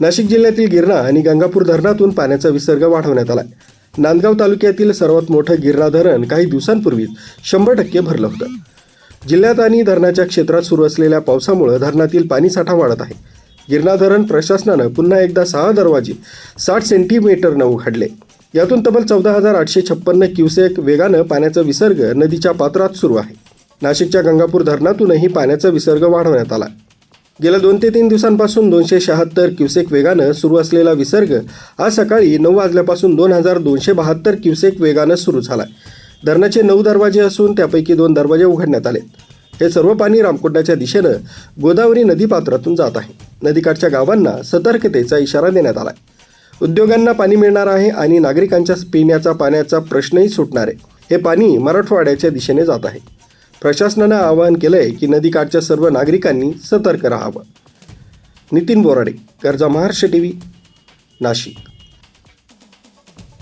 नाशिक जिल्ह्यातील गिरणा आणि गंगापूर धरणातून पाण्याचा विसर्ग वाढवण्यात आला नांदगाव तालुक्यातील सर्वात मोठं गिरणा धरण काही दिवसांपूर्वीच शंभर टक्के भरलं होतं. जिल्ह्यात आणि धरणाच्या क्षेत्रात सुरू असलेल्या पावसामुळे धरणातील पाणीसाठा वाढत आहे. गिरणा धरण प्रशासनानं पुन्हा एकदा सहा दरवाजे साठ सेंटीमीटरनं उघडले. यातून तब्बल चौदा हजार आठशे छप्पन्न क्युसेक वेगानं पाण्याचा विसर्ग नदीच्या पात्रात सुरू आहे. नाशिकच्या गंगापूर धरणातूनही पाण्याचा विसर्ग वाढवण्यात आला. गेल्या दोन ते तीन दिवसांपासून दोनशे शहात्तर क्युसेक वेगानं सुरू असलेला विसर्ग आज सकाळी नऊ वाजल्यापासून दोन हजार दोनशे बहात्तर क्युसेक वेगानं सुरू झाला धरणाचे नऊ दरवाजे असून त्यापैकी दोन दरवाजे उघडण्यात आले हे सर्व पाणी रामकुंडाच्या दिशेनं गोदावरी नदीपात्रातून जात आहे. नदीकाठच्या गावांना सतर्कतेचा इशारा देण्यात आला उद्योगांना पाणी मिळणार आहे आणि नागरिकांच्या पिण्याचा पाण्याचा प्रश्नही सुटणार आहे. हे पाणी मराठवाड्याच्या दिशेने जात आहे. प्रशासनानं आवाहन केलंय की नदीकाठच्या सर्व नागरिकांनी सतर्क राहावं. नितीन बोराडे कर्जा महाराष्ट्र टी व्ही नाशिक.